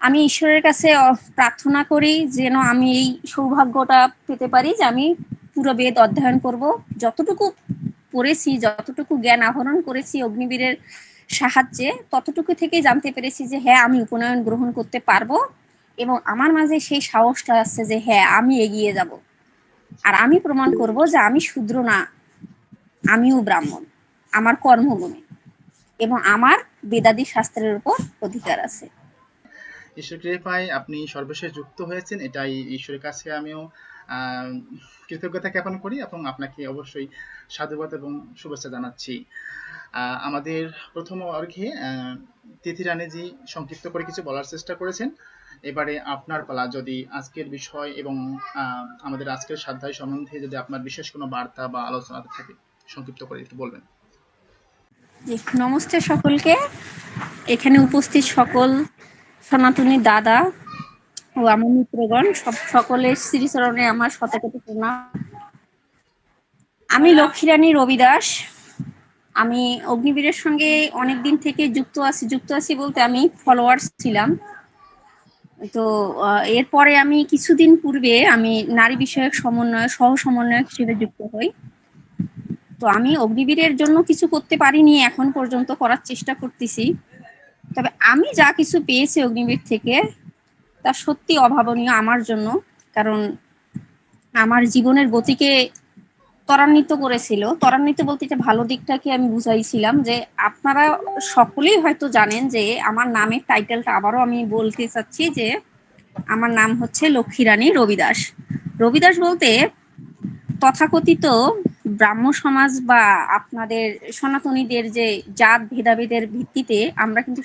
আমি ঈশ্বরের কাছে প্রার্থনা করি যেন আমি এই সৌভাগ্যটা পেতে পারি যে আমি পুরো বেদ অধ্যয়ন করব। যতটুকু পড়েছি, যতটুকু জ্ঞান আহরণ করেছি অগ্নিবীরের সাহায্যে, ততটুকু থেকে জানতে পেরেছি যে হ্যাঁ আমি উপনয়ন গ্রহণ করতে পারব এবং আমার মাঝে সেই সাহসটা আছে যে হ্যাঁ আমি এগিয়ে যাব। আর আমি প্রমাণ করব যে আমি শূদ্র না, আমিও ব্রাহ্মণ, আমার কর্মগুণে এবং আমার বেদাদি শাস্ত্রের উপর অধিকার আছে। ঈশ্বর কৃপায় আপনি সর্বশেষ যুক্ত হয়েছেন, এটাই ঈশ্বরের কাছে আমিও কৃতজ্ঞতা জ্ঞাপন করি এবং আপনাকে অবশ্যই সাধুবাদ এবং শুভেচ্ছা জানাচ্ছি। আমাদের প্রথম অর্ঘে তিথি রানীজি সংক্ষিপ্ত করে কিছু বলার চেষ্টা করেছেন। এবারে আপনার পালা যদি আজকের বিষয় এবং আমাদের আজকের সাধ্যায় সম্বন্ধে যদি আপনার বিশেষ কোনো বার্তা বা আলোচনা থাকে, সংক্ষিপ্ত করে একটু বলবেন। নমস্তে সকলকে। এখানে উপস্থিত সকল সনাতনী দাদা ও আমার মিত্রগণ, সব সকলের শ্রীচরণে আমার শতকত প্রণাম। আমি লক্ষ্মীরানী রবিদাস। আমি অগ্নিবীরের সঙ্গে অনেক দিন থেকে যুক্ত আছি যুক্ত আছি বলতে আমি ফলোয়ার্স ছিলাম। তো এরপরে আমি কিছুদিন পূর্বে আমি নারী বিষয়ক সমন্বয়, সহ সমন্বয়ক হিসেবে যুক্ত হই। তো আমি অগ্নিবীরের জন্য কিছু করতে পারিনি, এখন পর্যন্ত করার চেষ্টা করতেছি। তবে আমি যা কিছু পেয়েছি অগ্নিবীর থেকে, তা সত্যি অভাবনীয় আমার জন্য, কারণ আমার জীবনের গতিকে ত্বরান্বিত করেছিল। ত্বরান্বিত বলতে এটা ভালো দিকটাকে আমি বুঝাইছিলাম যে আপনারা সকলেই হয়তো জানেন যে আমার নামের টাইটেলটা আবারও আমি বলতে চাচ্ছি যে আমার নাম হচ্ছে লক্ষ্মীরানী রবিদাস। রবিদাস বলতে তথাকথিত ব্রাহ্ম সমাজ বা আপনাদের সনাতনীদের যে জাত ভেদাভেদের ভিত্তিতে আমরা কিন্তু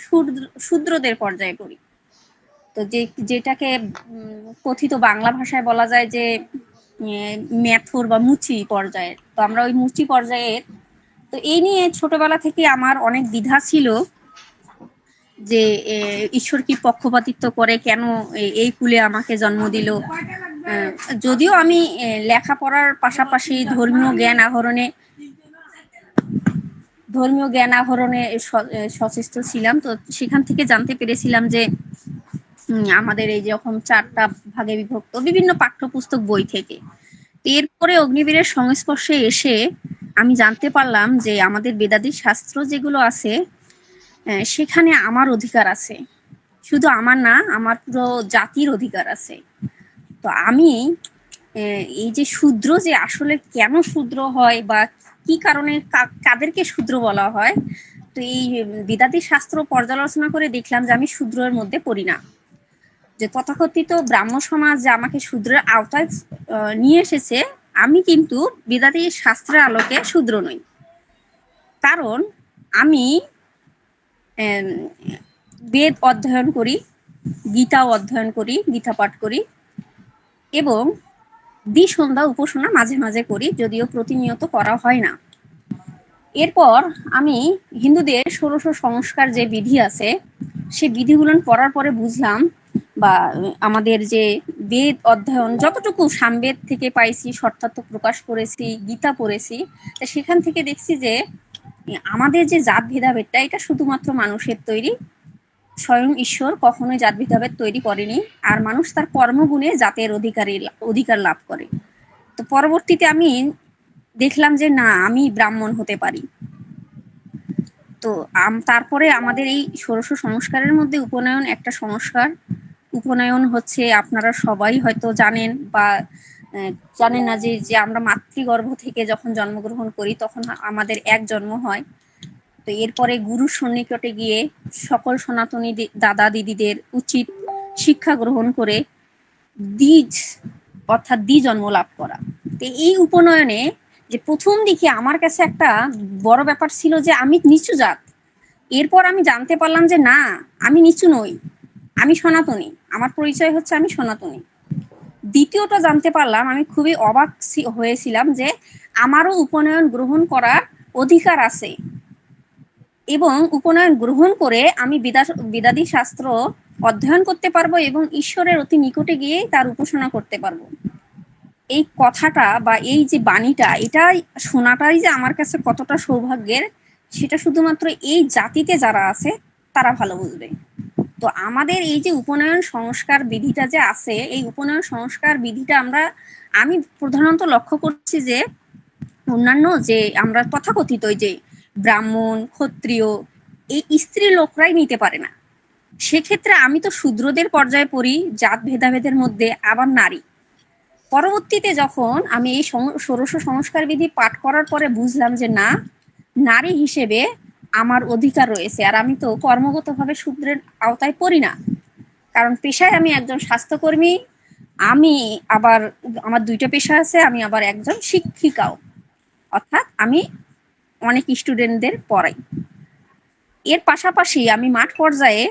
শূদ্রদের পর্যায়ে পড়ি। তো যে, যেটাকে কথিত বাংলা ভাষায় বলা যায় যে ম্যাথর বা মুচি পর্যায়ের তো আমরা ওই মুচি পর্যায়ের তো এই নিয়ে ছোটবেলা থেকে আমার অনেক দ্বিধা ছিল যে ঈশ্বর কি পক্ষপাতিত্ব করে? কেন এই কুলে আমাকে জন্ম দিল? যদিও আমি লেখাপড়ার পাশাপাশি ধর্মীয় জ্ঞান আহরণে, ধর্মীয় জ্ঞান আহরণে সচেষ্ট ছিলাম। তো সেখান থেকে জানতে পেরেছিলাম যে আমাদের এই যখন চারটা ভাগে বিভক্ত, বিভিন্ন পাঠ্যপুস্তক বই থেকে। এরপরে অগ্নিবীরের সংস্পর্শে এসে আমি জানতে পারলাম যে আমাদের বেদাদি শাস্ত্র যেগুলো আছে সেখানে আমার অধিকার আছে। শুধু আমার না, আমার পুরো জাতির অধিকার আছে। তো আমি এই যে শূদ্র যে আসলে কেন শূদ্র হয় বা কি কারণে কাদেরকে শূদ্র বলা হয়, তো এই বেদাদি শাস্ত্র পর্যালোচনা করে দেখলাম যে আমি শূদ্রের মধ্যে পড়ি না। যে তথাকথিত ব্রাহ্ম সমাজ যে আমাকে শূদ্রের আওতায় নিয়ে এসেছে, আমি কিন্তু বেদাতি শাস্ত্রের আলোকে শূদ্র নই। কারণ আমি বেদ অধ্যয়ন করি, গীতাও অধ্যয়ন করি, গীতা পাঠ করি এবং দ্বি সন্ধ্যা উপাসনা মাঝে মাঝে করি, যদিও প্রতিনিয়ত করা হয় না। এরপর আমি হিন্দুদের ষোড়শ সংস্কার যে বিধি আছে, সে বিধিগুলো পড়ার পরে বুঝলাম বা আমাদের যে বেদ অধ্যয়ন, যতটুকু সামবেদ থেকে পাইছি, শর্তার্থ প্রকাশ করেছি, গীতা পড়েছি, তা সেখান থেকে দেখছি যে আমাদের যে জাত ভেদাভেদটা এটা শুধুমাত্র মানুষের তৈরি। স্বয়ং ঈশ্বর কখনোই জাত ভেদাভেদ তৈরি করেনি, আর মানুষ তার কর্মগুণে জাতের অধিকারী অধিকার লাভ করে। তো পরবর্তীতে আমি দেখলাম যে না, আমি ব্রাহ্মণ হতে পারি। তো তারপরে আমাদের এই ষোড়শ সংস্কারের মধ্যে উপনয়ন একটা সংস্কার। উপনয়ন হচ্ছে আপনারা সবাই হয়তো জানেন বা জানেন না যে যে আমরা মাতৃগর্ভ থেকে যখন জন্মগ্রহণ করি, তখন আমাদের এক জন্ম হয়। তো এরপরে গুরু সন্নিকটে গিয়ে সকল সনাতনী দাদা দিদিদের উচিত শিক্ষা গ্রহণ করে দ্বিজ, অর্থাৎ দ্বি জন্ম লাভ করা। তো এই উপনয়নে যে প্রথম দিকে আমার কাছে একটা বড় ব্যাপার ছিল যে আমি নিচু জাত। এরপর আমি জানতে পারলাম যে না, আমি নিচু নই, আমি সনাতনী। আমার পরিচয় হচ্ছে আমি সনাতনী। দ্বিতীয়টা জানতে পারলাম, আমি খুবই অবাক হয়েছিলাম যে আমারও উপনয়ন গ্রহণ করার অধিকার আছে। এবং উপনয়ন গ্রহণ করে আমি বিদাদি শাস্ত্র অধ্যয়ন করতে পারব এবং ঈশ্বরের অতি নিকটে গিয়ে তার উপাসনা করতে পারব। এই কথাটা বা এই যে বাণীটা এটা শোনাটাই যে আমার কাছে কতটা সৌভাগ্যের, সেটা শুধুমাত্র এই জাতিতে যারা আছে, তারা ভালো বুঝবে। তো আমাদের এই যে উপনয়ন সংস্কার বিধিটা যে আছে, এই উপনয়ন সংস্কার বিধিটা আমরা, আমি প্রধানত লক্ষ্য করছি যে অন্যান্য যে আমরা তথাকথিত যে ব্রাহ্মণ, ক্ষত্রিয়, এই স্ত্রী লোকরাই নিতে পারে না। সেক্ষেত্রে আমি তো শূদ্রদের পর্যায়ে পড়ি, জাত ভেদাভেদের মধ্যে আবার নারী। পরবর্তীতে যখন আমি এই ষোড়শ সংস্কার বিধি পাঠ করার পরে বুঝলাম যে না, নারী হিসেবে আমার অধিকার রয়েছে আর আমি তো কর্মগতভাবে শূদ্রের আওতায় পড়ি না। কারণ পেশায় আমি একজন স্বাস্থ্যকর্মী, আমি আবার আমার দুইটা পেশা আছে, আমি আবার একজন শিক্ষিকাও। অর্থাৎ আমি অনেক স্টুডেন্টদের পড়াই। এর পাশাপাশি আমি মাঠ পর্যায়ে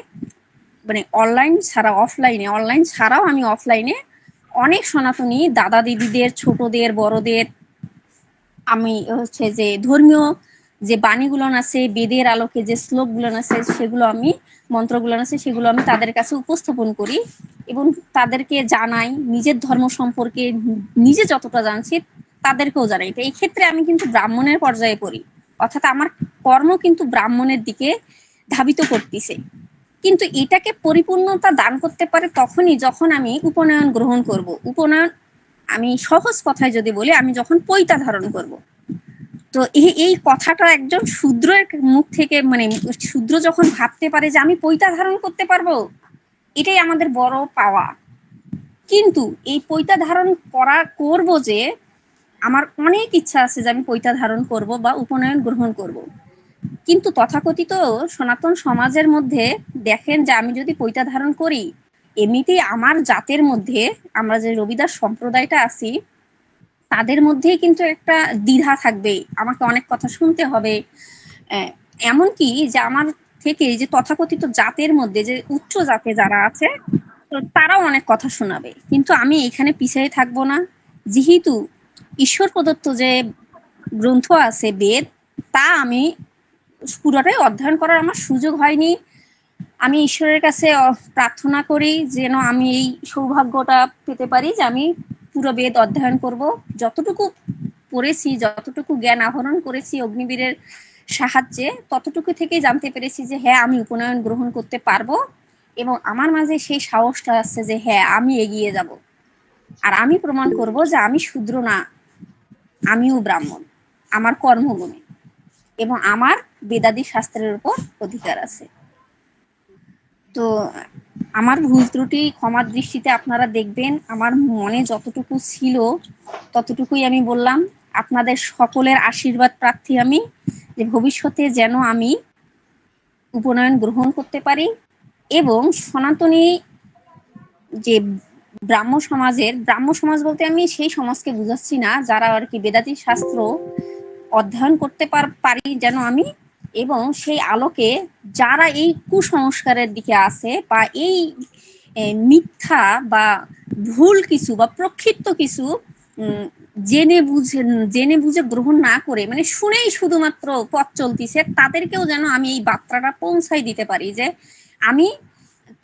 মানে অনলাইন ছাড়া অফলাইনে অনলাইন ছাড়াও আমি অফলাইনে অনেক সনাতনী দাদা দিদিদের ছোটদের, বড়দের, আমি হচ্ছে যে ধর্মীয় যে বাণীগুলো আছে, বেদের আলোকে যে শ্লোকগুলো আছে, সেগুলো আমি মন্ত্রগুলো আছে, সেগুলো আমি তাদের কাছে উপস্থাপন করি এবং তাদেরকে জানাই, নিজের ধর্ম সম্পর্কে নিজে যতটা জানছি তাদেরকেও জানাই। তো এই ক্ষেত্রে আমি কিন্তু ব্রাহ্মণের পর্যায়ে পড়ি। অর্থাৎ আমার কর্ম কিন্তু ব্রাহ্মণের দিকে ধাবিত করতেছে। কিন্তু এটাকে পরিপূর্ণতা দান করতে পারে তখনই যখন আমি উপনয়ন গ্রহণ করব। উপনয়ন আমি সহজ কথায় যদি বলি, আমি যখন পৈতা ধারণ করব। তো এই কথাটা একজন শূদ্রের মুখ থেকে মানে শূদ্র যখন ভাবতে পারে যে আমি পৈতা ধারণ করতে পারব, এটাই আমাদের বড় পাওয়া। কিন্তু এই পৈতা ধারণ করা, করব যে আমার অনেক ইচ্ছা আছে যে আমি পৈতা ধারণ করব বা উপনয়ন গ্রহণ করব। কিন্তু তথাকথিত সনাতন সমাজের মধ্যে দেখেন যে আমি যদি পৈতা ধারণ করি, এমনিতেই আমার জাতের মধ্যে, আমরা যে রবিদাস সম্প্রদায়টা আছি, তাদের মধ্যেই কিন্তু একটা দ্বিধা থাকবে, আমাকে অনেক কথা শুনতে হবে। এমনকি যে আমার থেকে যে তথাকথিত জাতের মধ্যে যে উচ্চ জাতে যারা আছে, তো তারাও অনেক কথা শোনাবে। কিন্তু আমি এখানে পিছিয়ে থাকব না। যেহেতু ঈশ্বর প্রদত্ত যে গ্রন্থ আছে বেদ, তা আমি পুরোটাই অধ্যয়ন করার আমার সুযোগ হয়নি। আমি ঈশ্বরের কাছে প্রার্থনা করি যেন আমি এই সৌভাগ্যটা পেতে পারি যে আমি পুরো বেদ অধ্যয়ন করব। যতটুকু পড়েছি, যতটুকু জ্ঞান আহরণ করেছি অগ্নিবীরের সাহায্যে, ততটুকু থেকে জানতে পেরেছি যে হ্যাঁ আমি উপনয়ন গ্রহণ করতে পারব এবং আমার মাঝে সেই সাহসটা আসছে যে হ্যাঁ আমি এগিয়ে যাব। আর আমি প্রমাণ করব যে আমি শূদ্র না। আমিও ব্রাহ্মণ। আমার কর্মগুণে এবং আমার বেদাদি শাস্ত্রের উপর অধিকার আছে। তো আমার ভুল ত্রুটি ক্ষমার দৃষ্টিতে আপনারা দেখবেন, আমার মনে যতটুকু ছিল ততটুকুই আমি বললাম। আপনাদের সকলের আশীর্বাদ প্রার্থী আমি, যে ভবিষ্যতে যেন আমি উপনয়ন গ্রহণ করতে পারি এবং সনাতনী যে ব্রাহ্ম সমাজের, ব্রাহ্ম সমাজ বলতে আমি সেই সমাজকে বুঝাচ্ছি না, যারা আর কি বেদাতি শাস্ত্র অধ্যয়ন করতে পারি যেন আমি, এবং সেই আলোকে যারা এই কুসংস্কারের দিকে আছে বা এই মিথ্যা বা ভুল কিছু বা প্রক্ষিপ্ত কিছু জেনে বুঝে জেনে বুঝে গ্রহণ না করে মানে শুনেই শুধুমাত্র পথ চলতিছে, তাদেরকেও যেন আমি এই বার্তাটা পৌঁছাই দিতে পারি যে আমি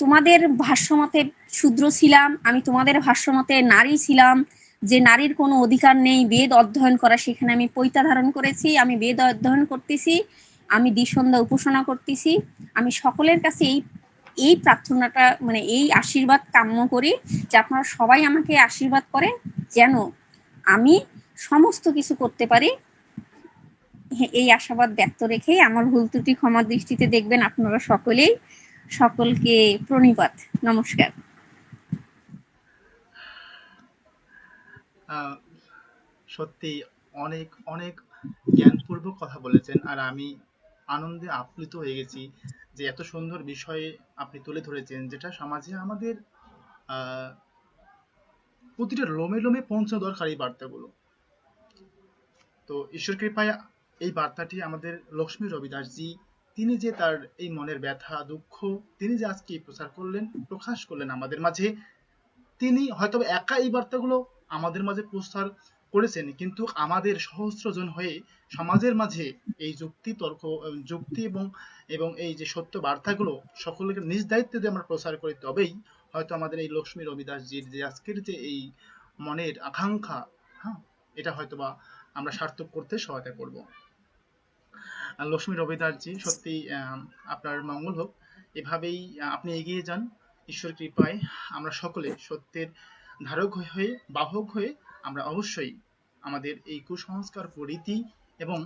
তোমাদের ভাষ্যমতে শূদ্র ছিলাম, আমি তোমাদের ভাষ্যমতে নারী ছিলাম। যে নারীর কোনো অধিকার নেই, বেদ অধ্যয়ন করা, সেখানে আমি পৈতা ধারণ করেছি, আমি বেদ অধ্যয়ন করতেছি, আমি দ্বিসন্ধ্যা উপাসনা করতেছি। আমি সকলের কাছে এই এই প্রার্থনাটা মানে এই আশীর্বাদ কাম্য করি, যে আপনারা সবাই আমাকে আশীর্বাদ করেন যেন আমি সমস্ত কিছু করতে পারি। এই আশাবাদ ব্যক্ত রেখেই আমার ভুল ত্রুটি ক্ষমা দৃষ্টিতে দেখবেন আপনারা সকলেই। সকলকে প্রণিপাত, নমস্কার। সত্যি অনেক অনেক জ্ঞানপূর্বক কথা বলেছেন আর আমি আনন্দে আপ্লুত হয়ে গেছি যে এত সুন্দর বিষয়ে আপনি তুলে ধরেছেন, যেটা সমাজে আমাদের প্রতিটা লোমে লোমে পৌঁছানো দরকার এই বার্তাগুলো। তো ঈশ্বর কৃপায় এই বার্তাটি আমাদের লক্ষ্মী রবিদাসজি তিনি যে তার এই মনের ব্যথা, দুঃখ, তিনি যে আজকে প্রচার করলেন, প্রকাশ করলেন আমাদের মাঝে, তিনি হয়তো একা এই বার্তাগুলো আমাদের মাঝে প্রচার করেছেন, কিন্তু আমাদের সহস্রজন হয়ে সমাজের মাঝে এই যুক্তি তর্ক, যুক্তি এবং এবং এই যে সত্য বার্তাগুলো সকলকে নিজ দায়িত্বে যদি আমরা প্রচার করি, তবেই হয়তো আমাদের এই লক্ষ্মী রবিদাসজির যে আজকের যে এই মনের আকাঙ্ক্ষা হ্যাঁ এটা হয়তো বা আমরা সার্থক করতে সহায়তা করব। লক্ষ্মী রবিদাসজি, সত্যি আপনার মঙ্গল হোক। এভাবেই আপনি এগিয়ে যান। ঈশ্বর কৃপায় আমরা সকলে সত্যের ধারক হয়ে বাহক হয়ে আমরা অবশ্যই আমাদের এই কুসংস্কার, পরীতি এবং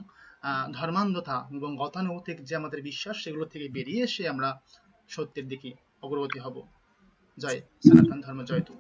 ধর্মান্ধতা এবং গতানুগতিক যে আমাদের বিশ্বাস, সেগুলো থেকে বেরিয়ে এসে আমরা সত্যের দিকে অগ্রগতি হব। জয় সনাতন ধর্ম, জয় তু